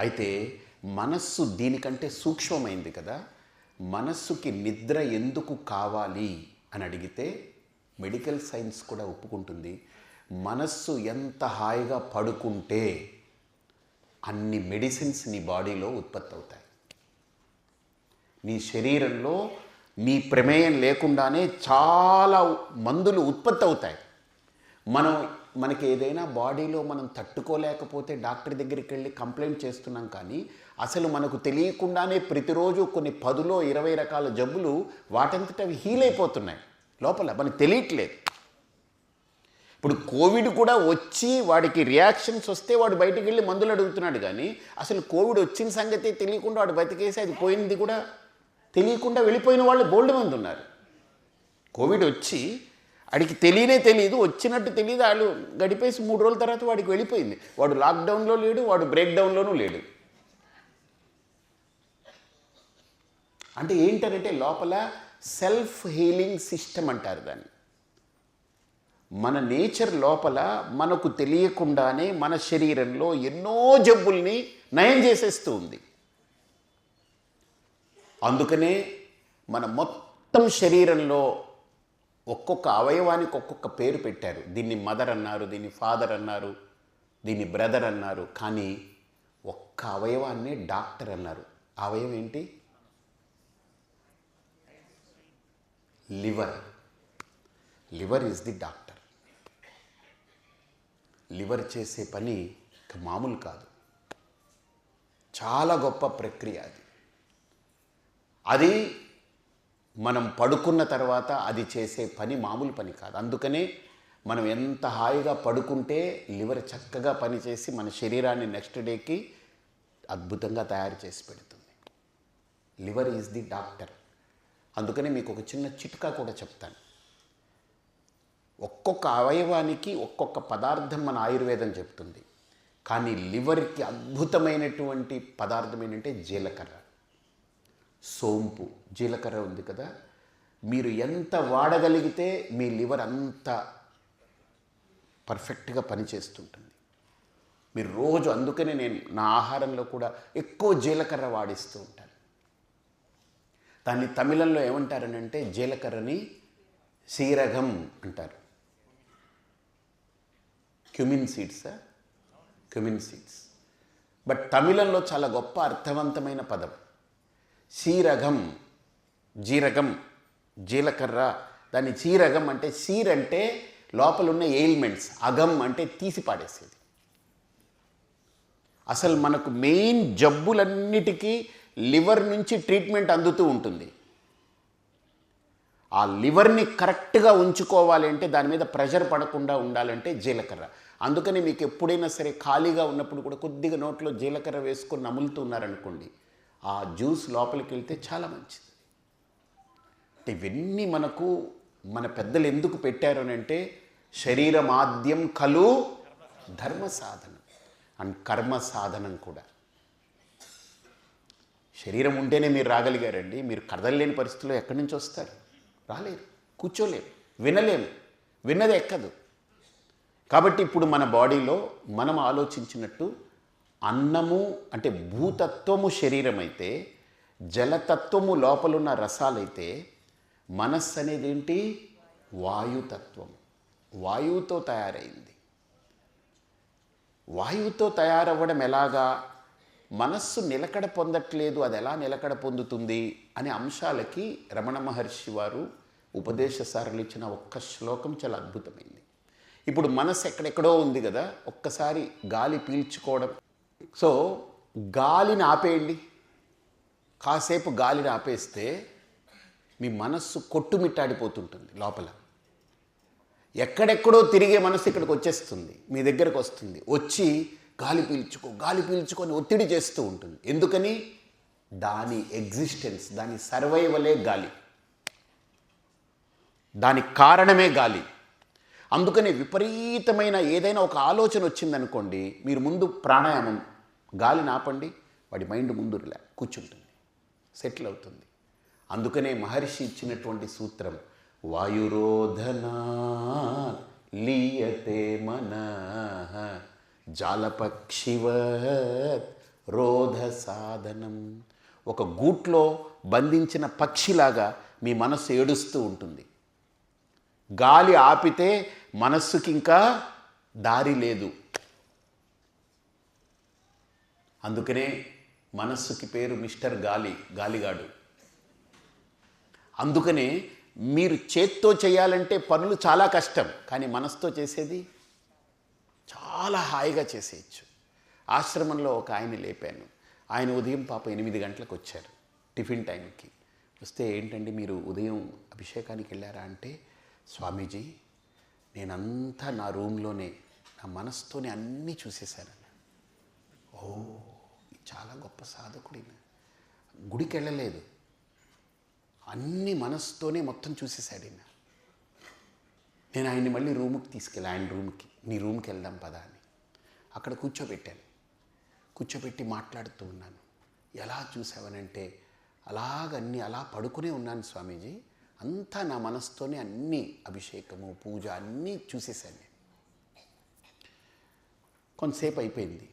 అయితే మనస్సు దీనికంటే సూక్ష్మమైంది కదా. మనస్సుకి నిద్ర ఎందుకు కావాలి అని అడిగితే మెడికల్ సైన్స్ కూడా ఒప్పుకుంటుంది. మనస్సు ఎంత హాయిగా పడుకుంటే అన్ని మెడిసిన్స్ నీ బాడీలో ఉత్పత్తి అవుతాయి. నీ శరీరంలో నీ ప్రమేయం లేకుండానే చాలా మందులు ఉత్పత్తి అవుతాయి. మనం మనకి ఏదైనా బాడీలో మనం తట్టుకోలేకపోతే డాక్టర్ దగ్గరికి వెళ్ళి కంప్లైంట్ చేస్తున్నాం కానీ అసలు మనకు తెలియకుండానే ప్రతిరోజు కొన్ని పదులో ఇరవై రకాల జబ్బులు వాటంతట అవి హీల్ అయిపోతున్నాయి. లోపల మనకు తెలియట్లేదు. ఇప్పుడు కోవిడ్ కూడా వచ్చి వాడికి రియాక్షన్స్ వస్తే వాడు బయటికి వెళ్ళి మందులు అడుగుతున్నాడు కానీ అసలు కోవిడ్ వచ్చిన సంగతి తెలియకుండా వాడు బతికేసి అది పోయింది కూడా తెలియకుండా వెళ్ళిపోయిన వాళ్ళు బోల్డ్ మంది ఉన్నారు. కోవిడ్ వచ్చి వాడికి తెలియనే తెలియదు వచ్చినట్టు తెలియదు వాళ్ళు గడిపేసి మూడు రోజుల తర్వాత వాడికి వెళ్ళిపోయింది. వాడు లాక్డౌన్లో లేడు వాడు బ్రేక్ డౌన్లోనూ లేడు. అంటే ఏంటనంటే లోపల సెల్ఫ్ హీలింగ్ సిస్టమ్ అంటారు దాన్ని. మన నేచర్ లోపల మనకు తెలియకుండానే మన శరీరంలో ఎన్నో జబ్బుల్ని నయం చేసేస్తూ ఉంది. అందుకనే మన మొత్తం శరీరంలో ఒక్కొక్క అవయవానికి ఒక్కొక్క పేరు పెట్టారు. దీన్ని మదర్ అన్నారు దీన్ని ఫాదర్ అన్నారు దీన్ని బ్రదర్ అన్నారు. కానీ ఒక్క అవయవాన్ని డాక్టర్ అన్నారు. అవయవం ఏంటి? Liver. Liver is the doctor. Liver చేసే పని మామూలు కాదు. చాలా గొప్ప ప్రక్రియ అది. అది మనం పడుకున్న తర్వాత అది చేసే పని మామూలు పని కాదు. అందుకనే మనం ఎంత హాయిగా పడుకుంటే లివర్ చక్కగా పనిచేసి మన శరీరాన్ని నెక్స్ట్ డేకి అద్భుతంగా తయారు చేసి పెడుతుంది. Liver is the doctor. అందుకనే మీకు ఒక చిన్న చిట్కా కూడా చెప్తాను. ఒక్కొక్క అవయవానికి ఒక్కొక్క పదార్థం మన ఆయుర్వేదం చెప్తుంది. కానీ లివర్కి అద్భుతమైనటువంటి పదార్థం ఏంటంటే జీలకర్ర. సోంపు జీలకర్ర ఉంది కదా. మీరు ఎంత వాడగలిగితే మీ లివర్ అంత పర్ఫెక్ట్గా పనిచేస్తుంటుంది. మీరు రోజు అందుకనే నేను నా ఆహారంలో కూడా ఎక్కువ జీలకర్ర వాడిస్తూ ఉంటాను. దాన్ని తమిళంలో ఏమంటారనంటే జీలకర్రని సీరగం అంటారు. క్యుమిన్ సీడ్సా? Cumin seeds. బట్ తమిళంలో చాలా గొప్ప అర్థవంతమైన పదం. సీరగం జీరగం జీలకర్ర. దాన్ని చీరగం అంటే సీర్ అంటే లోపల ఉన్న ఎయిల్మెంట్స్ అగం అంటే తీసి పాడేసేది. అసలు మనకు మెయిన్ జబ్బులన్నిటికీ లివర్ నుంచి ట్రీట్మెంట్ అందుతూ ఉంటుంది. ఆ లివర్ని కరెక్ట్గా ఉంచుకోవాలి అంటే దాని మీద ప్రెషర్ పడకుండా ఉండాలంటే జీలకర్ర. అందుకని మీకు ఎప్పుడైనా సరే ఖాళీగా ఉన్నప్పుడు కూడా కొద్దిగా నోట్లో జీలకర్ర వేసుకొని నములుతున్నారనుకోండి ఆ జ్యూస్ లోపలికి వెళ్తే చాలా మంచిది. అంటే ఇవన్నీ మనకు మన పెద్దలు ఎందుకు పెట్టారు అని అంటే శరీరమాద్యం కలు ధర్మ సాధనం. అండ్ కర్మ సాధనం కూడా. శరీరం ఉంటేనే మీరు రాగలిగారండి. మీరు కదలలేని పరిస్థితుల్లో ఎక్కడి నుంచి వస్తారు? రాలేరు. కూర్చోలేము వినలేము విన్నది ఎక్కదు. కాబట్టి ఇప్పుడు మన బాడీలో మనం ఆలోచించినట్టు అన్నము అంటే భూతత్వము శరీరం అయితే జలతత్వము లోపలున్న రసాలైతే మనస్సు అనేది ఏంటి వాయుతత్వం వాయువుతో తయారైంది. వాయువుతో తయారవ్వడం ఎలాగా? మనస్సు నిలకడ పొందట్లేదు అది ఎలా నిలకడ పొందుతుంది అనే అంశాలకి రమణ మహర్షి వారు ఉపదేశ సారలు ఇచ్చిన ఒక్క శ్లోకం చాలా అద్భుతమైంది. ఇప్పుడు మనస్సు ఎక్కడెక్కడో ఉంది కదా ఒక్కసారి గాలి పీల్చుకోవడం సో గాలిని ఆపేయండి కాసేపు గాలిని ఆపేస్తే మీ మనస్సు కొట్టుమిట్టాడిపోతుంటుంది లోపల. ఎక్కడెక్కడో తిరిగే మనసు ఇక్కడికి వచ్చేస్తుంది మీ దగ్గరకు వస్తుంది. వచ్చి గాలి పీల్చుకో గాలి పీల్చుకొని ఒత్తిడి చేస్తూ ఉంటుంది. ఎందుకని? దాని ఎగ్జిస్టెన్స్ దాని సర్వైవలే గాలి. దాని కారణమే గాలి. అందుకని విపరీతమైన ఏదైనా ఒక ఆలోచన వచ్చిందనుకోండి మీరు ముందు ప్రాణాయామం గాలిని ఆపండి వాడి మైండ్ ముందు కూర్చుంటుంది సెటిల్ అవుతుంది. అందుకనే మహర్షి ఇచ్చినటువంటి సూత్రం వాయురోధనా లీయతే మన జాలపక్షివత్ రోధ సాధనం ఒక గూట్లో బంధించిన పక్షిలాగా మీ మనస్సు ఏడుస్తూ ఉంటుంది. గాలి ఆపితే మనస్సుకి ఇంకా దారి లేదు. అందుకనే మనస్సుకి పేరు మిస్టర్ గాలి గాలిగాడు. అందుకనే మీరు చేత్తో చేయాలంటే పనులు చాలా కష్టం కానీ మనసుతో చేసేది చాలా హాయిగా చేసేయచ్చు. ఆశ్రమంలో ఒక ఆయన లేపాను. ఆయన ఉదయం పాప ఎనిమిది గంటలకు వచ్చారు టిఫిన్ టైంకి. వస్తే ఏంటండి మీరు ఉదయం అభిషేకానికి వెళ్ళారా అంటే స్వామీజీ నేనంతా నా రూమ్లోనే నా మనసుతోనే అన్నీ చూసేశాను ఓ చాలా గొప్ప సాధకుడు గుడికి వెళ్ళలేదు అన్ని మనసుతోనే మొత్తం చూసేశాడు ఈయన. నేను ఆయన్ని మళ్ళీ రూముకి తీసుకెళ్ళి ఆయన రూమ్కి. నీ రూమ్కి వెళ్దాం పదా అని. అక్కడ కూర్చోబెట్టాను. కూర్చోబెట్టి మాట్లాడుతూ ఉన్నాను. ఎలా చూసావనంటే అలాగన్నీ అలా పడుకునే ఉన్నాను స్వామీజీ. అంతా నా మనసుతోనే అన్ని అభిషేకము పూజ అన్నీ చూసేశాను నేను. కొంతసేపు అయిపోయింది.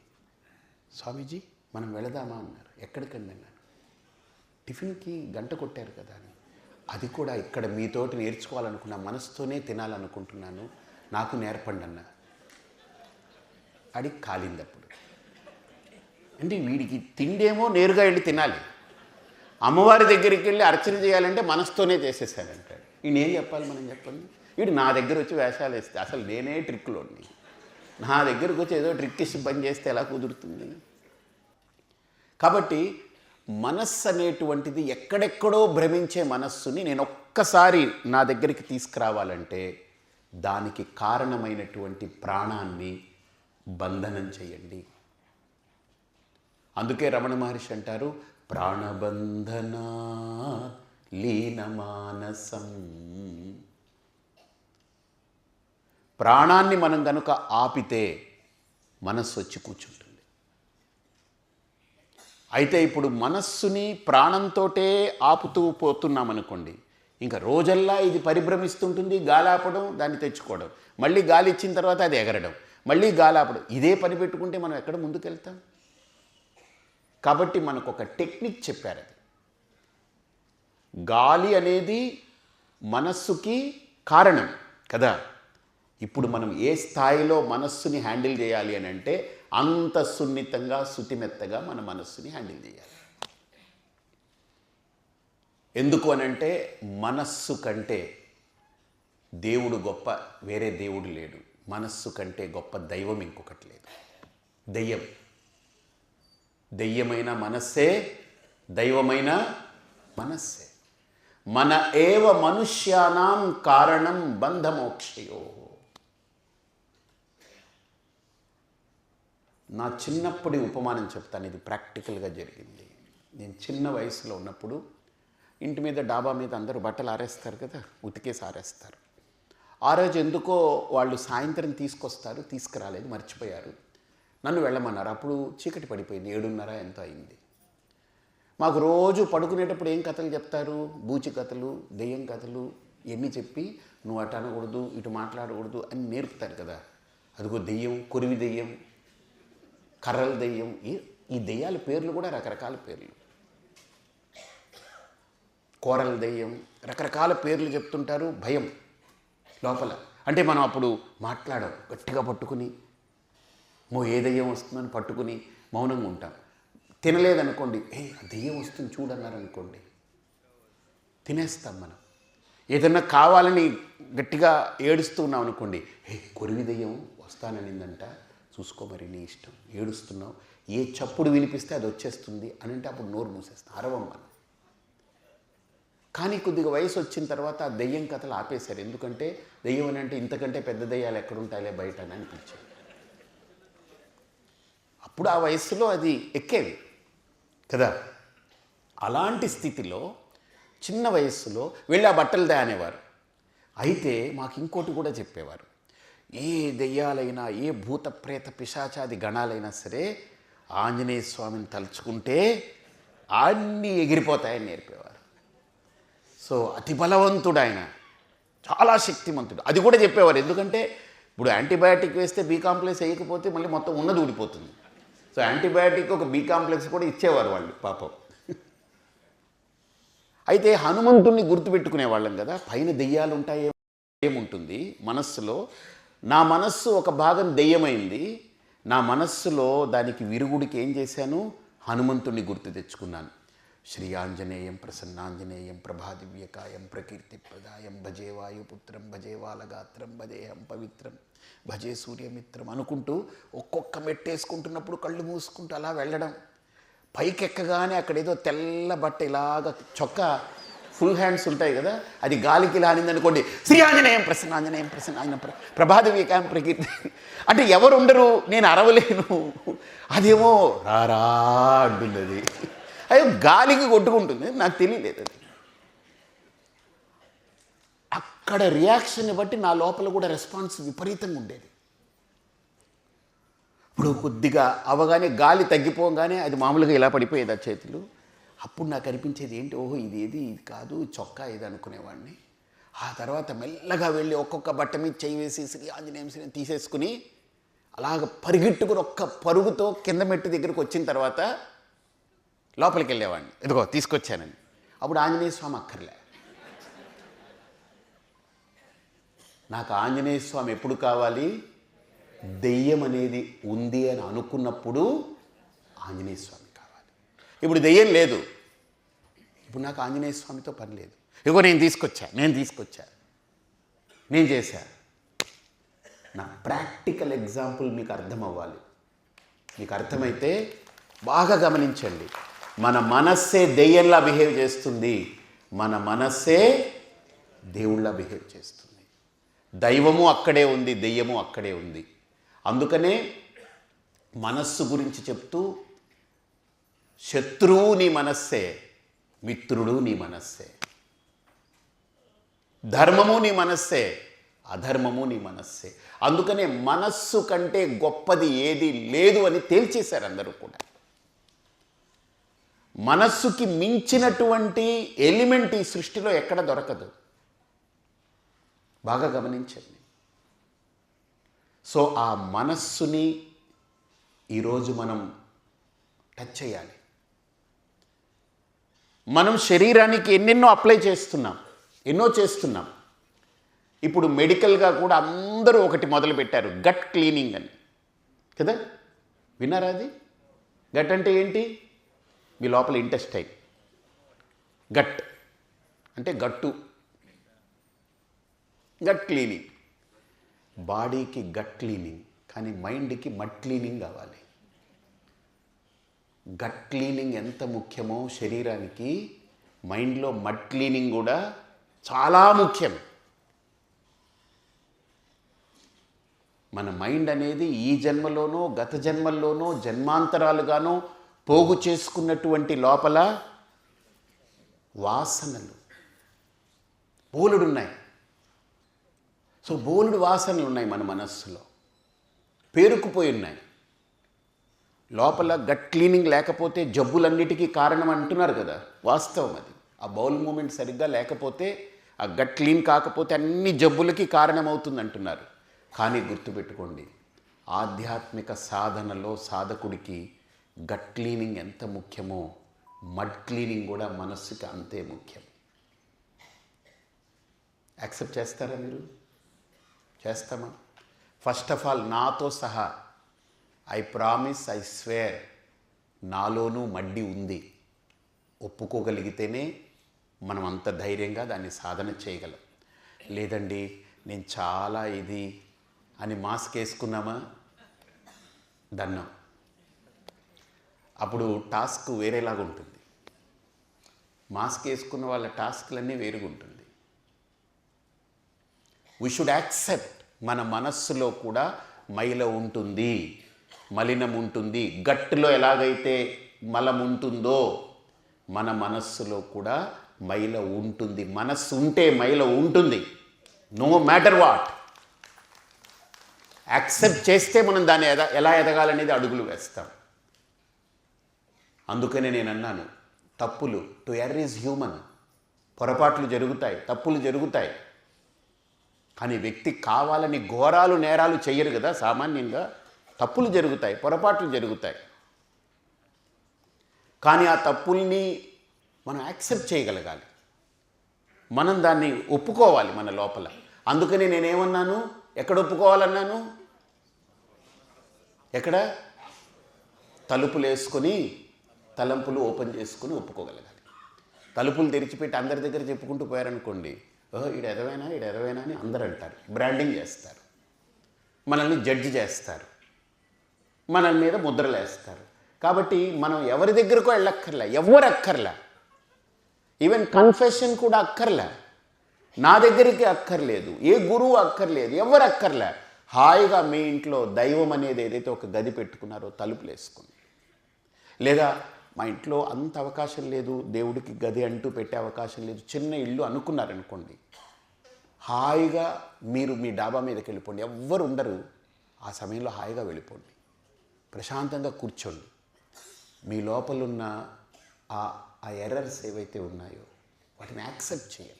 స్వామీజీ మనం వెళదామా అన్నారు. ఎక్కడికండి అన్నాను టిఫిన్కి గంట కొట్టారు కదా అని. అది కూడా ఇక్కడ మీతోటి నేర్చుకోవాలనుకున్న మనసుతోనే తినాలనుకుంటున్నాను. నాకు నేర్పండి అన్న. అడిగి కాలింది అప్పుడు అంటే వీడికి తిండేమో నేరుగా వెళ్ళి తినాలి. అమ్మవారి దగ్గరికి వెళ్ళి అర్చన చేయాలంటే మనసుతోనే చేసేసాడంటాడు ఈయన ఏం చెప్పాలి మనం చెప్పండి? వీడు నా దగ్గర వచ్చి వేషాలు వేస్తే అసలు నేనే ట్రిక్లోని నా దగ్గరకు వచ్చి ఏదో ట్రిక్ ఇచ్చి పని చేస్తే ఎలా కుదురుతుంది? కాబట్టి మనస్సు అనేటువంటిది ఎక్కడెక్కడో భ్రమించే మనస్సుని నేను ఒక్కసారి నా దగ్గరికి తీసుకురావాలంటే దానికి కారణమైనటువంటి ప్రాణాన్ని బంధనం చేయండి. అందుకే రమణ మహర్షి అంటారు ప్రాణబంధన లీనమానసం. ప్రాణాన్ని మనం గనుక ఆపితే మనస్సు వచ్చి కూర్చుంటుంది. అయితే ఇప్పుడు మనస్సుని ప్రాణంతోటే ఆపుతూ పోతున్నాం అనుకోండి ఇంకా రోజల్లా ఇది పరిభ్రమిస్తుంటుంది గాలి ఆపడం దాన్ని తెచ్చుకోవడం. మళ్ళీ గాలి ఇచ్చిన తర్వాత అది ఎగరడం. మళ్ళీ గాలి ఆపడం ఇదే పని పెట్టుకుంటే మనం ఎక్కడ ముందుకెళ్తాం? కాబట్టి మనకు ఒక టెక్నిక్ చెప్పారు అది. గాలి అనేది మనస్సుకి కారణం కదా. ఇప్పుడు మనం ఏ స్థాయిలో మనస్సుని హ్యాండిల్ చేయాలి అని అంటే అంత సున్నితంగా శుతిమెత్తగా మన మనస్సుని హ్యాండిల్ చేయాలి. ఎందుకు అనంటే మనస్సు కంటే దేవుడు గొప్ప వేరే దేవుడు లేడు. మనస్సు కంటే గొప్ప దైవం ఇంకొకటి లేదు. దెయ్యం. దెయ్యమైన మనస్సే దైవమైన మనస్సే. మన ఏవ మనుష్యానాం కారణం బంధమోక్షయో. నా చిన్నప్పటి ఉపమానం చెప్తాను. ఇది ప్రాక్టికల్గా జరిగింది. నేను చిన్న వయసులో ఉన్నప్పుడు ఇంటి మీద డాబా మీద అందరూ బట్టలు ఆరేస్తారు కదా ఉతికేసి ఆరేస్తారు. ఆ రోజు ఎందుకో వాళ్ళు సాయంత్రం తీసుకొస్తారు తీసుకురాలేదు మర్చిపోయారు. నన్ను వెళ్ళమన్నారు. అప్పుడు చీకటి పడిపోయింది. ఏడున్నర ఎంతో అయింది. మాకు రోజు పడుకునేటప్పుడు ఏం కథలు చెప్తారు? బూచి కథలు దెయ్యం కథలు ఇవన్నీ చెప్పి నువ్వు అటు అనకూడదు ఇటు మాట్లాడకూడదు అని నేర్పుతారు కదా. అదిగో దెయ్యం కురివి దెయ్యం కర్రల దెయ్యం ఈ ఈ దెయ్యాల పేర్లు కూడా రకరకాల పేర్లు. కోరల దెయ్యం రకరకాల పేర్లు చెప్తుంటారు భయం లోపల. అంటే మనం అప్పుడు మాట్లాడం గట్టిగా పట్టుకుని మో ఏ దెయ్యం వస్తుందని పట్టుకుని మౌనంగా ఉంటాం. తినలేదనుకోండి ఏ దెయ్యం వస్తుంది చూడన్నారనుకోండి. తినేస్తాం మనం. ఏదన్నా కావాలని గట్టిగా ఏడుస్తున్నాం అనుకోండి ఏ కొరివి దెయ్యం వస్తాననిందంట. చూసుకో మరి నీ ఇష్టం. ఏడుస్తున్నావు ఏ చప్పుడు వినిపిస్తే అది వచ్చేస్తుంది అని అంటే అప్పుడు నోరు మూసేస్తాం అరవం మనం కానీ కొద్దిగా వయసు వచ్చిన తర్వాత ఆ దెయ్యం కథలు ఆపేశారు. ఎందుకంటే దెయ్యం అని అంటే ఇంతకంటే పెద్ద దెయ్యాలు ఎక్కడుంటాయిలే బయట అని అనిపించేది అప్పుడు ఆ వయస్సులో అది ఎక్కేవి కదా. అలాంటి స్థితిలో చిన్న వయస్సులో వెళ్ళి ఆ బట్టలు దా అనేవారు అయితే మాకు ఇంకోటి కూడా చెప్పేవారు. ఏ దెయ్యాలైనా ఏ భూత ప్రేత పిశాచాది గణాలైనా సరే ఆంజనేయ స్వామిని తలుచుకుంటే అన్నీ ఎగిరిపోతాయని నేర్పేవారు. సో అతి బలవంతుడు ఆయన చాలా శక్తిమంతుడు. అది కూడా చెప్పేవారు. ఎందుకంటే ఇప్పుడు యాంటీబయాటిక్ వేస్తే బీ కాంప్లెక్స్ వేయకపోతే మళ్ళీ మొత్తం ఉన్నది ఊడిపోతుంది. సో యాంటీబయాటిక్ ఒక బీ కాంప్లెక్స్ కూడా ఇచ్చేవారు వాళ్ళు పాపం. అయితే హనుమంతుణ్ణి గుర్తుపెట్టుకునే వాళ్ళం కదా. పైన దెయ్యాలు ఉంటాయి ఏముంటుంది? మనస్సులో నా మనస్సు ఒక భాగం దెయ్యమైంది. నా మనస్సులో దానికి విరుగుడికి ఏం చేశాను? హనుమంతుణ్ణి గుర్తు తెచ్చుకున్నాను. శ్రీ ఆంజనేయం ప్రసన్నాంజనేయం ప్రభాదివ్యకాయం ప్రకీర్తి ప్రదాయం భజే వాయుపుత్రం భజే వాలగాత్రం భజేయం పవిత్రం భజే సూర్యమిత్రం అనుకుంటూ ఒక్కొక్క మెట్టేసుకుంటున్నప్పుడు కళ్ళు మూసుకుంటూ అలా వెళ్ళడం. పైకెక్కగానే అక్కడ ఏదో తెల్ల బట్ట ఇలాగ చొక్కా ఫుల్ హ్యాండ్స్ ఉంటాయి కదా అది గాలికి ఇలా అనుకోండి శ్రీ ఆంజనేయం ప్రసన్న ఆంజనేయం ప్రసన్న ఆయన ప్ర ప్రభాత వికాయం ప్రకీర్తి. అంటే ఎవరు ఉండరు నేను అరవలేను. అదేమో రారా అంటుంది అది అయ్యో గాలికి కొట్టుకుంటుంది నాకు తెలియలేదు అది. అక్కడ రియాక్షన్ని బట్టి నా లోపల కూడా రెస్పాన్స్ విపరీతంగా ఉండేది. ఇప్పుడు కొద్దిగా అవగానే గాలి తగ్గిపోగానే అది మామూలుగా ఇలా పడిపోయేది ఆ చేతులు. అప్పుడు నాకు అనిపించేది ఏంటి? ఓహో ఇది ఏది ఇది కాదు చొక్కా ఇది అనుకునేవాడిని. ఆ తర్వాత మెల్లగా వెళ్ళి ఒక్కొక్క బట్ట మీద చేయి వేసి శ్రీ ఆంజనేయం తీసేసుకుని అలాగ పరిగెట్టుకుని ఒక్క పరుగుతో కింద మెట్టు దగ్గరికి వచ్చిన తర్వాత లోపలికి వెళ్ళేవాడిని. ఇదిగో తీసుకొచ్చానని. అప్పుడు ఆంజనేయ స్వామి అక్కర్లే. నాకు ఆంజనేయ స్వామి ఎప్పుడు కావాలి? దెయ్యం అనేది ఉంది అని అనుకున్నప్పుడు ఆంజనేయ స్వామి. ఇప్పుడు దెయ్యం లేదు. ఇప్పుడు నాకు ఆంజనేయ స్వామితో పని లేదు. ఇగో నేను తీసుకొచ్చా నేను తీసుకొచ్చా. నేను చేశా. నా ప్రాక్టికల్ ఎగ్జాంపుల్ మీకు అర్థం అవ్వాలి మీకు అర్థమైతే బాగా గమనించండి. మన మనస్సే దెయ్యంలా బిహేవ్ చేస్తుంది. మన మనస్సే దేవుళ్ళ బిహేవ్ చేస్తుంది. దైవము అక్కడే ఉంది దెయ్యము అక్కడే ఉంది. అందుకనే మనస్సు గురించి చెప్తూ శత్రువు నీ మనస్సే మిత్రుడు నీ మనస్సే. ధర్మము నీ మనస్సే అధర్మము నీ మనస్సే. అందుకనే మనస్సు కంటే గొప్పది ఏది లేదు అని తేల్చేశారు అందరూ కూడా. మనస్సుకి మించినటువంటి ఎలిమెంట్ ఈ సృష్టిలో ఎక్కడ దొరకదు. బాగా గమనించండి. సో ఆ మనస్సుని ఈరోజు మనం టచ్ చేయాలి. మనం శరీరానికి ఎన్నెన్నో అప్లై చేస్తున్నాం ఎన్నో చేస్తున్నాం. ఇప్పుడు మెడికల్గా కూడా అందరూ ఒకటి మొదలుపెట్టారు గట్ క్లీనింగ్ అని. కదా? విన్నారా అది? గట్ అంటే ఏంటి? మీ లోపల ఇంటెస్టైన్. గట్ అంటే గట్టు. Gut cleaning. బాడీకి గట్ క్లీనింగ్ కానీ మైండ్కి మట్ క్లీనింగ్ కావాలి. గట్ క్లీనింగ్ ఎంత ముఖ్యమో శరీరానికి మైండ్లో మడ్ క్లీనింగ్ కూడా చాలా ముఖ్యం. మన మైండ్ అనేది ఈ జన్మలోనో గత జన్మల్లోనో జన్మాంతరాలుగానో పోగు చేసుకున్నటువంటి లోపల వాసనలు బోలుడున్నాయి సో బోలుడు వాసనలు ఉన్నాయి మన మనస్సులో. పేరుకుపోయి ఉన్నాయి. లోపల గట్ క్లీనింగ్ లేకపోతే జబ్బులన్నిటికీ కారణం అంటున్నారు కదా వాస్తవం అది. ఆ బౌల్ మూమెంట్ సరిగ్గా లేకపోతే ఆ గట్ క్లీన్ కాకపోతే అన్ని జబ్బులకి కారణమవుతుంది అంటున్నారు కానీ గుర్తుపెట్టుకోండి ఆధ్యాత్మిక సాధనలో సాధకుడికి గట్ క్లీనింగ్ ఎంత ముఖ్యమో మడ్ క్లీనింగ్ కూడా మనస్సుకి అంతే ముఖ్యం. యాక్సెప్ట్ చేస్తారా మీరు? చేస్తామా? ఫస్ట్ ఆఫ్ ఆల్ నాతో సహా ఐ ప్రామిస్ ఐ స్వేర్ నాలోనూ మడ్డి ఉంది. ఒప్పుకోగలిగితేనే మనం అంత ధైర్యంగా దాన్ని సాధన చేయగలం. లేదండి నేను చాలా ఇది అని మాస్క్ వేసుకున్నామా? దన్నం. అప్పుడు టాస్క్ వేరేలాగా ఉంటుంది. మాస్క్ వేసుకున్న వాళ్ళ టాస్క్లన్నీ వేరుగా ఉంటుంది వీ షుడ్ యాక్సెప్ట్ మన మనస్సులో కూడా మైల ఉంటుంది. మలినం ఉంటుంది గట్టులో ఎలాగైతే మలం ఉంటుందో మన మనస్సులో కూడా మైల ఉంటుంది. మనస్సు ఉంటే మైల ఉంటుంది. నో మ్యాటర్ వాట్ యాక్సెప్ట్ చేస్తే మనం దాన్ని ఎద ఎలా ఎదగాలనేది అడుగులు వేస్తాం. అందుకనే నేను అన్నాను తప్పులు టు ఎర్ ఈజ్ హ్యూమన్ పొరపాట్లు జరుగుతాయి తప్పులు జరుగుతాయి. కానీ వ్యక్తి కావాలని ఘోరాలు నేరాలు చెయ్యరు కదా సామాన్యంగా. తప్పులు జరుగుతాయి పొరపాట్లు జరుగుతాయి. కానీ ఆ తప్పుల్ని మనం యాక్సెప్ట్ చేయగలగాలి. మనం దాన్ని ఒప్పుకోవాలి మన లోపల. అందుకని నేనేమన్నాను? ఎక్కడ ఒప్పుకోవాలన్నాను? ఎక్కడ? తలుపులు వేసుకొని తలంపులు ఓపెన్ చేసుకొని ఒప్పుకోగలగాలి. తలుపులు తెరిచిపెట్టి అందరి దగ్గర చెప్పుకుంటూ పోయారనుకోండి ఓహో ఈడు ఎదవైనా? ఈడు ఎదవైనా? అని అందరు అంటారు బ్రాండింగ్ చేస్తారు. మనల్ని జడ్జి చేస్తారు. మన మీద ముద్రలేస్తారు. కాబట్టి మనం ఎవరి దగ్గరకో వెళ్ళక్కర్లే ఎవరు అక్కర్లే. ఈవెన్ కన్ఫెషన్ కూడా అక్కర్లే. నా దగ్గరికి అక్కర్లేదు ఏ గురువు అక్కర్లేదు ఎవరు అక్కర్లే. హాయిగా మీ ఇంట్లో దైవం అనేది ఏదైతే ఒక గది పెట్టుకున్నారో తలుపులు వేసుకుని. లేదా మా ఇంట్లో అంత అవకాశం లేదు దేవుడికి గది అంటూ పెట్టే అవకాశం లేదు చిన్న ఇల్లు అనుకున్నారనుకోండి. హాయిగా మీరు మీ డాబా మీదకి వెళ్ళిపోండి ఎవ్వరు ఉండరు. ఆ సమయంలో హాయిగా వెళ్ళిపోండి. ప్రశాంతంగా కూర్చోండి. మీ లోపలున్న ఆ ఆ ఎర్రర్స్ ఏవైతే ఉన్నాయో వాటిని యాక్సెప్ట్ చేయండి.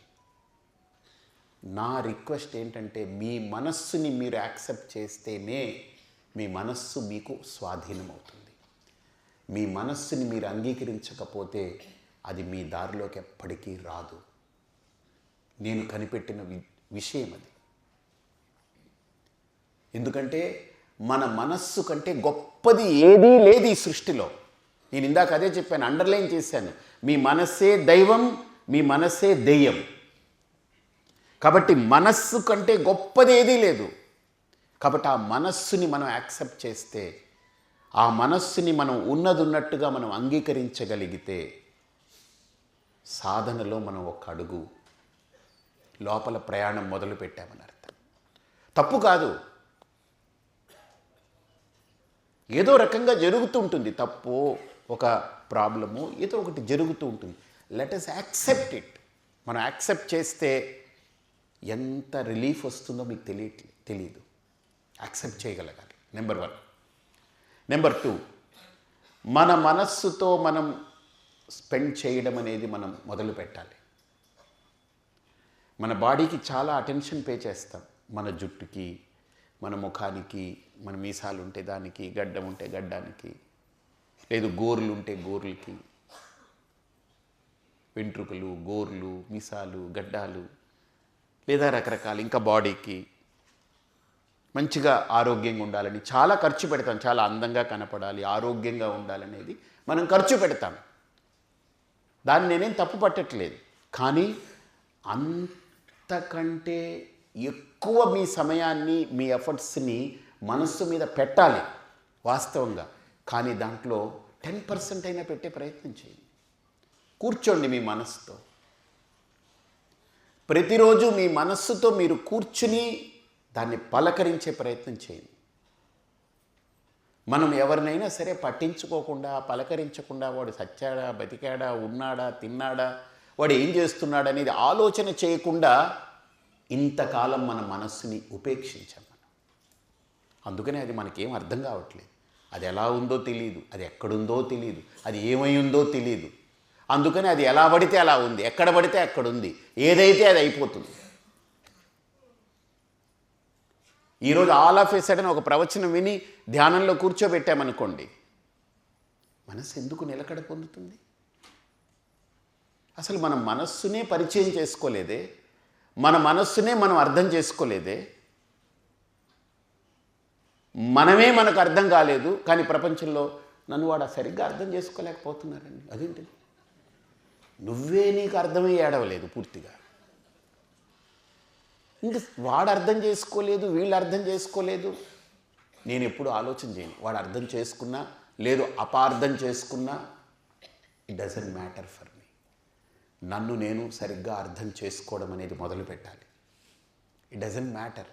నా రిక్వెస్ట్ ఏంటంటే మీ మనస్సుని మీరు యాక్సెప్ట్ చేస్తేనే మీ మనస్సు మీకు స్వాధీనం అవుతుంది మీ మనస్సుని మీరు అంగీకరించకపోతే అది మీ దారిలోకి ఎప్పటికీ రాదు. నేను కనిపెట్టిన వి విషయం అది. ఎందుకంటే మన మనస్సు కంటే గొప్పది ఏదీ లేదు ఈ సృష్టిలో. నేను ఇందాక అదే చెప్పాను అండర్లైన్ చేశాను. మీ మనస్సే దైవం మీ మనస్సే దెయ్యం. కాబట్టి మనస్సు కంటే గొప్పది ఏదీ లేదు. కాబట్టి ఆ మనస్సుని మనం యాక్సెప్ట్ చేస్తే ఆ మనస్సుని మనం ఉన్నది ఉన్నట్టుగా మనం అంగీకరించగలిగితే సాధనలో మనం ఒక అడుగు లోపల ప్రయాణం మొదలు పెట్టామని అర్థం. తప్పు కాదు. ఏదో రకంగా జరుగుతూ ఉంటుంది. తప్పు ఒక ప్రాబ్లము ఏదో ఒకటి జరుగుతూ ఉంటుంది. లెట్ అస్ యాక్సెప్ట్ ఇట్ మనం యాక్సెప్ట్ చేస్తే ఎంత రిలీఫ్ వస్తుందో మీకు తెలియట్లే తెలియదు యాక్సెప్ట్ చేయగలగాలి. నెంబర్ వన్ నెంబర్ టూ మన మనస్సుతో మనం స్పెండ్ చేయడం అనేది మనం మొదలు పెట్టాలి. మన బాడీకి చాలా అటెన్షన్ పే చేస్తాం. మన జుట్టుకి మన ముఖానికి మన మీసాలు ఉంటే దానికి గడ్డం ఉంటే గడ్డానికి లేదు గోర్లు ఉంటే గోర్లకి వెంట్రుకలు గోర్లు మీసాలు గడ్డాలు లేదా రకరకాల ఇంకా బాడీకి మంచిగా ఆరోగ్యంగా ఉండాలని చాలా ఖర్చు పెడతాం చాలా అందంగా కనపడాలి ఆరోగ్యంగా ఉండాలనేది మనం ఖర్చు పెడతాం. దాన్ని నేనేం తప్పు పట్టట్లేదు. కానీ అంతకంటే ఎక్కువ మీ సమయాన్ని మీ ఎఫర్ట్స్ని మనస్సు మీద పెట్టాలి వాస్తవంగా. కానీ దాంట్లో టెన్ పర్సెంట్ అయినా పెట్టే ప్రయత్నం చేయండి. కూర్చోండి మీ మనస్సుతో. ప్రతిరోజు మీ మనస్సుతో మీరు కూర్చుని దాన్ని పలకరించే ప్రయత్నం చేయండి. మనం ఎవరినైనా సరే పట్టించుకోకుండా పలకరించకుండా వాడు సచ్చాడా బతికాడా ఉన్నాడా తిన్నాడా వాడు ఏం చేస్తున్నాడనేది ఆలోచన చేయకుండా ఇంతకాలం మన మనస్సుని ఉపేక్షించాం అందుకనే అది మనకేం అర్థం కావట్లేదు. అది ఎలా ఉందో తెలియదు అది ఎక్కడుందో తెలియదు అది ఏమై ఉందో తెలియదు అందుకని అది ఎలా పడితే అలా ఉంది ఎక్కడ పడితే అక్కడ ఉంది ఏదైతే అది అయిపోతుంది. ఈరోజు ఆల్ ఆఫ్ ఏ సడన్ ఒక ప్రవచనం విని ధ్యానంలో కూర్చోబెట్టామనుకోండి మనసు ఎందుకు నిలకడ పొందుతుంది? అసలు మన మనస్సునే పరిచయం చేసుకోలేదే మన మనస్సునే మనం అర్థం చేసుకోలేదే మనమే మనకు అర్థం కాలేదు కానీ ప్రపంచంలో నన్ను వాడు సరిగ్గా అర్థం చేసుకోలేకపోతున్నారండి అదేంటి? నువ్వే నీకు అర్థమయ్యే ఏడవలేదు పూర్తిగా. ఇంకా వాడు అర్థం చేసుకోలేదు వీళ్ళు అర్థం చేసుకోలేదు. నేను ఎప్పుడు ఆలోచన చేయను. వాడు అర్థం చేసుకున్నా లేదు అపార్థం చేసుకున్నా it doesn't matter for me నన్ను నేను సరిగ్గా అర్థం చేసుకోవడం అనేది మొదలు పెట్టాలి ఇట్ డజంట్ మ్యాటర్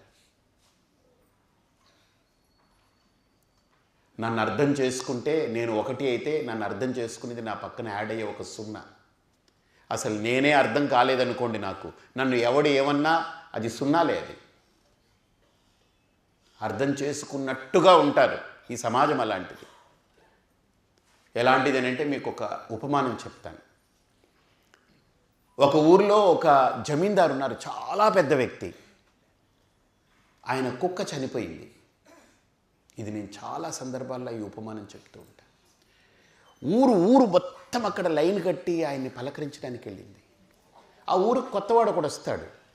నన్ను అర్థం చేసుకుంటే నేను ఒకటి అయితే నన్ను అర్థం చేసుకునేది నా పక్కన యాడ్ అయ్యే ఒక సున్నా. అసలు నేనే అర్థం కాలేదనుకోండి నాకు. నన్ను ఎవడు ఏమన్నా అది సున్నాలే అది. అర్థం చేసుకున్నట్టుగా ఉంటారు ఈ సమాజం అలాంటిది. ఎలాంటిది అని అంటే మీకు ఒక ఉపమానం చెప్తాను. ఒక ఊర్లో ఒక జమీందారు ఉన్నారు చాలా పెద్ద వ్యక్తి. ఆయన కుక్క చనిపోయింది. ఇది నేను చాలా సందర్భాల్లో ఈ ఉపమానం చెప్తూ ఉంటాను ఊరు ఊరు మొత్తం అక్కడ లైన్ కట్టి ఆయన్ని పలకరించడానికి వెళ్ళింది. ఆ ఊరికి కొత్తవాడు కూడా వస్తాడు.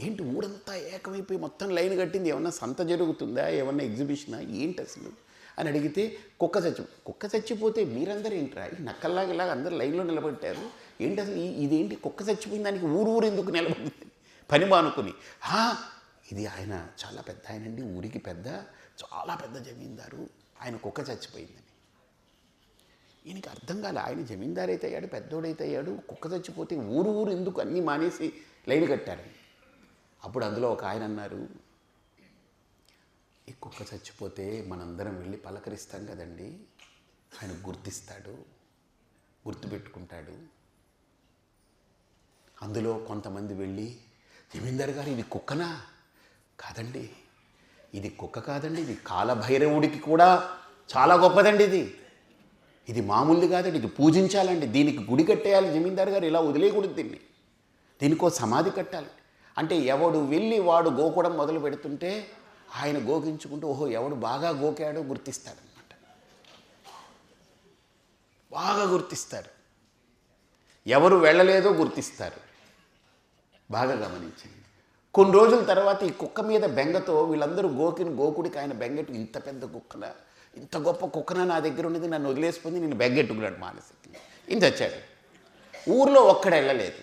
ఏంటి ఊరంతా ఏకమైపోయి మొత్తం లైన్ కట్టింది? ఏమన్నా సంత జరుగుతుందా? ఏమన్నా ఎగ్జిబిషనా? ఏంటి అసలు? అని అడిగితే కుక్క చచ్చి కుక్క చచ్చిపోతే మీరందరూ ఏంట్రా? ఈ నక్కల్లాగా ఇలాగ అందరు లైన్లో నిలబెట్టారు ఏంటి అసలు ఇదేంటి? కుక్క చచ్చిపోయిన దానికి ఊరు ఊరు ఎందుకు నిలబడింది పని మానుకుని. "హా, ఇది ఆయన చాలా పెద్ద ఆయనండి. ఊరికి పెద్ద. చాలా పెద్ద జమీందారు ఆయన కుక్క చచ్చిపోయిందని. ఈయనకి అర్థం కాలే ఆయన జమీందారు అయితే అయ్యాడు పెద్దోడైతే అయ్యాడు కుక్క చచ్చిపోతే ఊరు ఊరు ఎందుకు అన్నీ మానేసి లైన్ కట్టారు అప్పుడు అందులో ఒక ఆయన అన్నారు ఈ కుక్క చచ్చిపోతే మనందరం వెళ్ళి పలకరిస్తాం కదండి ఆయన గుర్తిస్తాడు గుర్తుపెట్టుకుంటాడు. అందులో కొంతమంది వెళ్ళి జమీందారు గారు ఇది కుక్కనా? కాదండి ఇది కుక్క కాదండి ఇది కాలభైరవుడికి కూడా చాలా గొప్పదండి ఇది. ఇది మామూలుది కాదండి ఇది పూజించాలండి. దీనికి గుడి కట్టేయాలి జమీందారు గారు ఇలా వదిలేయకూడదు దీన్ని. దీనికో సమాధి కట్టాలి. అంటే ఎవడు వెళ్ళి వాడు గోకడం మొదలు పెడుతుంటే ఆయన గోకించుకుంటూ ఓహో ఎవడు బాగా గోకాడో గుర్తిస్తాడనమాట బాగా గుర్తిస్తారు. ఎవరు వెళ్ళలేదో గుర్తిస్తారు. బాగా గమనించండి. కొన్ని రోజుల తర్వాత ఈ కుక్క మీద బెంగతో వీళ్ళందరూ గోకిన గోకుడికి ఆయన బెంగెట్టు ఇంత పెద్ద కుక్కన ఇంత గొప్ప కుక్కన నా దగ్గర ఉన్నది? నన్ను వదిలేసిపోయింది నేను బెంగెట్టుకున్నాడు మానసికంగా. ఇంత వచ్చాడు. ఊర్లో ఒక్కడ వెళ్ళలేదు.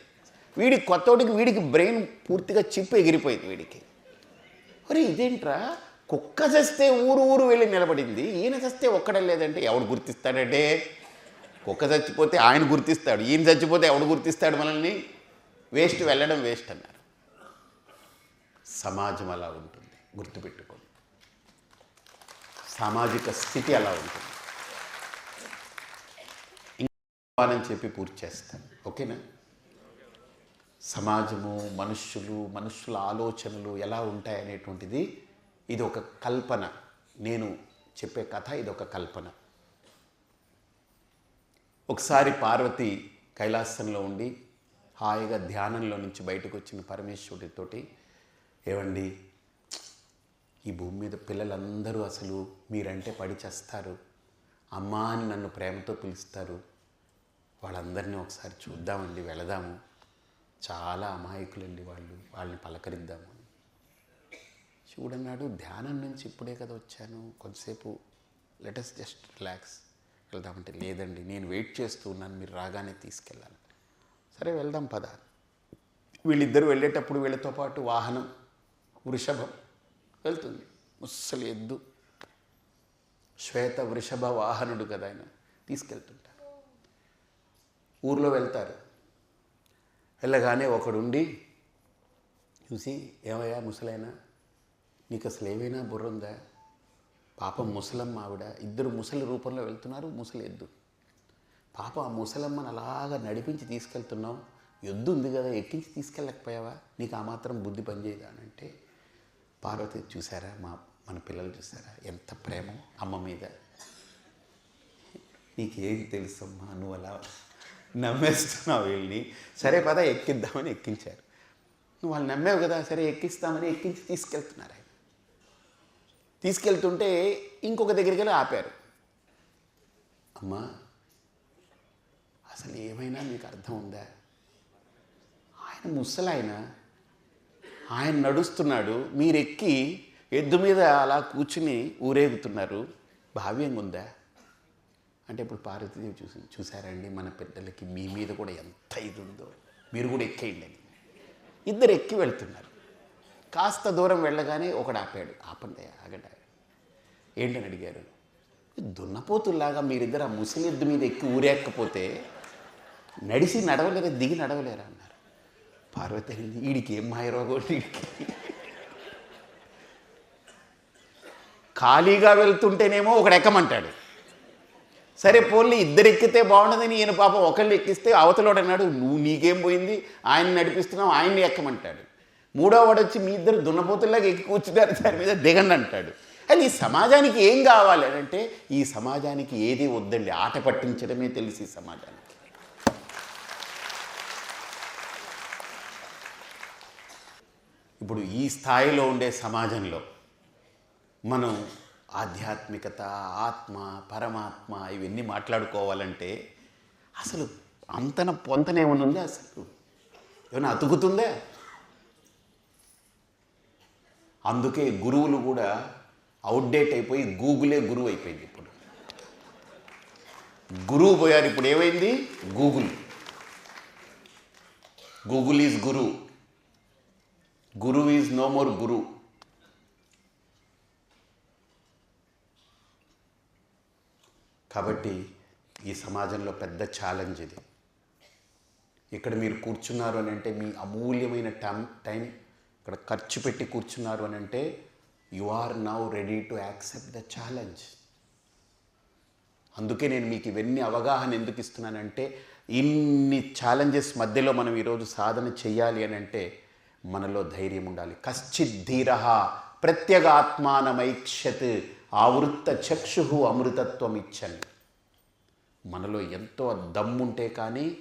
వీడి కొత్తోడికి వీడికి బ్రెయిన్ పూర్తిగా చిప్పు ఎగిరిపోయింది వీడికి. మరి ఇదేంట్రా? కుక్క చస్తే ఊరు ఊరు వెళ్ళి నిలబడింది. ఈయన చస్తే ఒక్కడలేదంటే ఎవడు గుర్తిస్తాడంటే? కుక్క చచ్చిపోతే ఆయన గుర్తిస్తాడు. ఈయన చచ్చిపోతే ఎవడు గుర్తిస్తాడు మనల్ని? వేస్ట్ వెళ్ళడం వేస్ట్ అన్న. సమాజం అలా ఉంటుంది. గుర్తుపెట్టుకోండి. సామాజిక స్థితి అలా ఉంటుంది. ఇంకా అని చెప్పి పూర్తి చేస్తాను. ఓకేనా? సమాజము మనుష్యులు మనుషుల ఆలోచనలు ఎలా ఉంటాయనేటువంటిది ఇది ఒక కల్పన. నేను చెప్పే కథ ఇది ఒక కల్పన. ఒకసారి పార్వతి కైలాసంలో ఉండి హాయిగా ధ్యానంలో నుంచి బయటకు వచ్చిన పరమేశ్వరుడితోటి ఏమండి? ఈ భూమి మీద పిల్లలందరూ అసలు మీరంటే పడి చేస్తారు. అమ్మా అని నన్ను ప్రేమతో పిలుస్తారు. వాళ్ళందరినీ ఒకసారి చూద్దామండి వెళదాము. చాలా అమాయకులండి వాళ్ళు వాళ్ళని పలకరిద్దాము చూడన్నాడు ధ్యానం నుంచి ఇప్పుడే కదా వచ్చాను. కొంతసేపు లెటస్ జస్ట్ రిలాక్స్ వెళ్దామంటే లేదండి నేను వెయిట్ చేస్తూ ఉన్నాను మీరు రాగానే తీసుకెళ్ళాలి. సరే వెళ్దాం పద. వీళ్ళిద్దరు వెళ్ళేటప్పుడు వీళ్ళతో పాటు వాహనం వృషభం వెళ్తుంది. ముస్సలి ఎద్దు. శ్వేత వృషభ వాహనుడు కదా ఆయన. తీసుకెళ్తుంటారు ఊర్లో వెళ్తారు. వెళ్ళగానే ఒకడుండి చూసి ఏమయ్యా ముసలైనా నీకు అసలు ఏమైనా బుర్ర ఉందా పాపం ముసలమ్మ ఆవిడ. ఇద్దరు ముసలి రూపంలో వెళ్తున్నారు ముసలి ఎద్దు. పాప ఆ ముసలమ్మని అలాగా నడిపించి తీసుకెళ్తున్నావు. ఎద్దు ఉంది కదా ఎక్కించి తీసుకెళ్ళకపోయావా? నీకు ఆ మాత్రం బుద్ధి పనిచేయదా? అని అంటే పార్వతి చూసారా? మా మన పిల్లలు చూసారా? ఎంత ప్రేమ అమ్మ మీద. నీకేది తెలుసమ్మా? నువ్వు అలా నమ్మేస్తున్నావు వీళ్ళని. సరే పద ఎక్కిద్దామని ఎక్కించారు. నువ్వు వాళ్ళు నమ్మావు కదా సరే ఎక్కిస్తామని ఎక్కించి తీసుకెళ్తున్నారు ఆయన. తీసుకెళ్తుంటే ఇంకొక దగ్గరికి వెళ్ళి ఆపారు. అమ్మా అసలు ఏమైనా మీకు అర్థం ఉందా? ఆయన ముసలాయన? ఆయన నడుస్తున్నాడు మీరు ఎక్కి ఎద్దు మీద అలా కూర్చుని ఊరేగుతున్నారు. భావ్యంగా ఉందా? అంటే ఇప్పుడు పార్వతీదేవి చూసి చూసారండి మన పెద్దలకి మీ మీద కూడా ఎంత ఇది ఉందో. మీరు కూడా ఎక్కేయండి అని. ఇద్దరు ఎక్కి వెళ్తున్నారు. కాస్త దూరం వెళ్ళగానే ఒకడు ఆపాడు. ఆపండి ఆగడ ఏంటని అడిగారు? దున్నపోతుల్లాగా మీరిద్దరు ఆ ముసలి ఎద్దు మీద ఎక్కి ఊరేక్కపోతే నడిసి నడవలేరా దిగి నడవలేరా అన్నారు. పార్వతి అడిగింది, వీడికి ఏం మాయరోగం? వీడికి ఖాళీగా వెళ్తుంటేనేమో ఒకడు ఎక్కమంటాడు. సరే పోన్లీ ఇద్దరు ఎక్కితే బాగుండదని ఈయన పాపం ఒకళ్ళు ఎక్కిస్తే అవతలోడు అన్నాడు నువ్వు నీకేం పోయింది? ఆయన నడిపిస్తున్నావు ఆయన్ని ఎక్కమంటాడు. మూడో వాడు వచ్చి మీ ఇద్దరు దున్నపోతుల్లాగా ఎక్కి కూర్చున్నారు దాని మీద దిగండి అంటాడు. అది ఈ సమాజానికి ఏం కావాలి? అని అంటే ఈ సమాజానికి ఏది వద్దండి? ఆట పట్టించడమే తెలిసి ఈ సమాజానికి. ఇప్పుడు ఈ స్థాయిలో ఉండే సమాజంలో మనం ఆధ్యాత్మికత ఆత్మ పరమాత్మ ఇవన్నీ మాట్లాడుకోవాలంటే అసలు అంతన పొంతన ఏమైనా ఉందా అసలు? ఏమైనా అతుకుతుందా? అందుకే గురువులు కూడా అవుట్డేట్ అయిపోయి గూగులే గురువు అయిపోయింది ఇప్పుడు. గురువు పోయారు ఇప్పుడు ఏమైంది? గూగుల్. గూగుల్ ఈజ్ గురువు. Guru is no more guru కాబట్టి ఈ సమాజంలో పెద్ద ఛాలెంజ్ ఇది. ఇక్కడ మీరు కూర్చున్నారు అని అంటే మీ అమూల్యమైన టైం టైం ఇక్కడ ఖర్చు పెట్టి కూర్చున్నారు అని అంటే you are now ready to accept the challenge అందుకే నేను మీకు ఇవన్నీ అవగాహన ఎందుకు ఇస్తున్నానంటే ఇన్ని ఛాలెంజెస్ మధ్యలో మనం ఈరోజు సాధన చేయాలి అని అంటే మనలో ధైర్యం ఉండాలి. కశ్చిత్ ధీర ప్రత్యేగాత్మానమైక్షత్ ఆవృత్త చక్షు అమృతత్వం ఇచ్చని మనలో ఎంతో దమ్ముంటే కానీ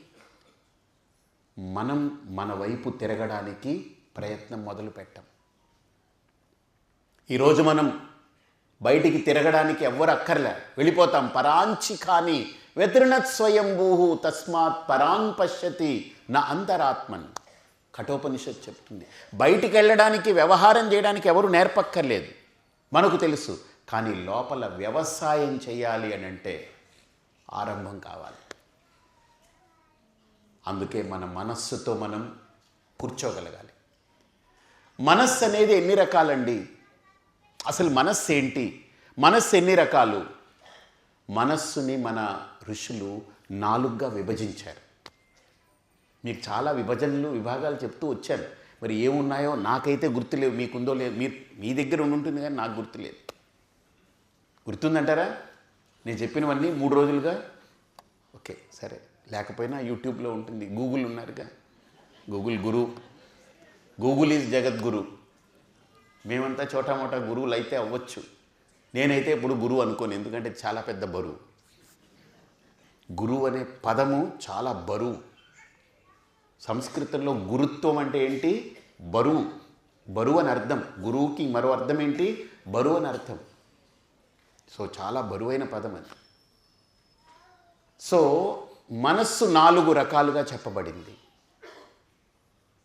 మనం మన వైపు తిరగడానికి ప్రయత్నం మొదలు పెట్టం. ఈరోజు మనం బయటికి తిరగడానికి ఎవ్వరు అక్కర్లే. వెళ్ళిపోతాం. పరాంచి కానీ వ్యతిరిణత్ స్వయంభూ తస్మాత్ పరాన్ పశ్యతి నా అంతరాత్మన్. కఠోపనిషత్ చెప్తుంది. బయటికి వెళ్ళడానికి వ్యవహారం చేయడానికి ఎవరు నేర్పక్కర్లేదు. మనకు తెలుసు. కానీ లోపల వ్యవసాయం చేయాలి అని అంటే ఆరంభం కావాలి. అందుకే మన మనస్సుతో మనం కూర్చోగలగాలి. మనస్సు అనేది ఎన్ని రకాలండి? అసలు మనస్సు ఏంటి మనస్సు ఎన్ని రకాలు? మనస్సుని మన ఋషులు నాలుగుగా విభజించారు. మీకు చాలా విభజనలు విభాగాలు చెప్తూ వచ్చాను. మరి ఏమున్నాయో నాకైతే గుర్తులేవు మీకుందో లేదు మీరు మీ దగ్గర ఉండి ఉంటుంది కానీ నాకు గుర్తులేదు గుర్తుందంటారా? నేను చెప్పినవన్నీ మూడు రోజులుగా? ఓకే సరే. లేకపోయినా యూట్యూబ్లో ఉంటుంది. గూగుల్ ఉన్నారుగా. గూగుల్ గురు. గూగుల్ ఈజ్ జగద్గురు. మేమంతా చోటామోటా గురువులు అయితే అవ్వచ్చు. నేనైతే ఇప్పుడు గురువు అనుకోను. ఎందుకంటే చాలా పెద్ద బరువు. గురువు అనే పదము చాలా బరువు. సంస్కృతంలో గురుత్వం అంటే ఏంటి? బరువు. బరువు అని అర్థం. గురువుకి మరో అర్థం ఏంటి? బరువు అని అర్థం. సో చాలా బరువైన పదం అది. సో మనస్సు నాలుగు రకాలుగా చెప్పబడింది.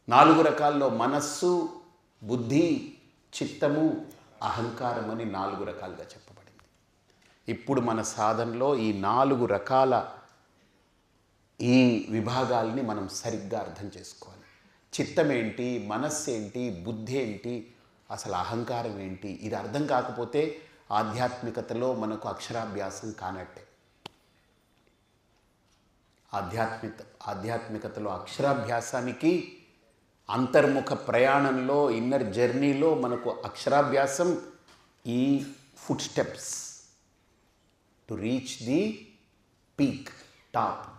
నాలుగు రకాల్లో మనస్సు బుద్ధి చిత్తము అహంకారం అని నాలుగు రకాలుగా చెప్పబడింది. ఇప్పుడు మన సాధనలో ఈ నాలుగు రకాల ఈ విభాగాల్ని మనం సరిగ్గా అర్థం చేసుకోవాలి. చిత్తం ఏంటి మనస్సు ఏంటి బుద్ధి ఏంటి అసలు అహంకారం ఏంటి? ఇది అర్థం కాకపోతే ఆధ్యాత్మికతలో మనకు అక్షరాభ్యాసం కానట్టే. ఆధ్యాత్మిక ఆధ్యాత్మికతలో అక్షరాభ్యాసానికి అంతర్ముఖ ప్రయాణంలో ఇన్నర్ జర్నీలో మనకు అక్షరాభ్యాసం ఈ footsteps to reach the peak top.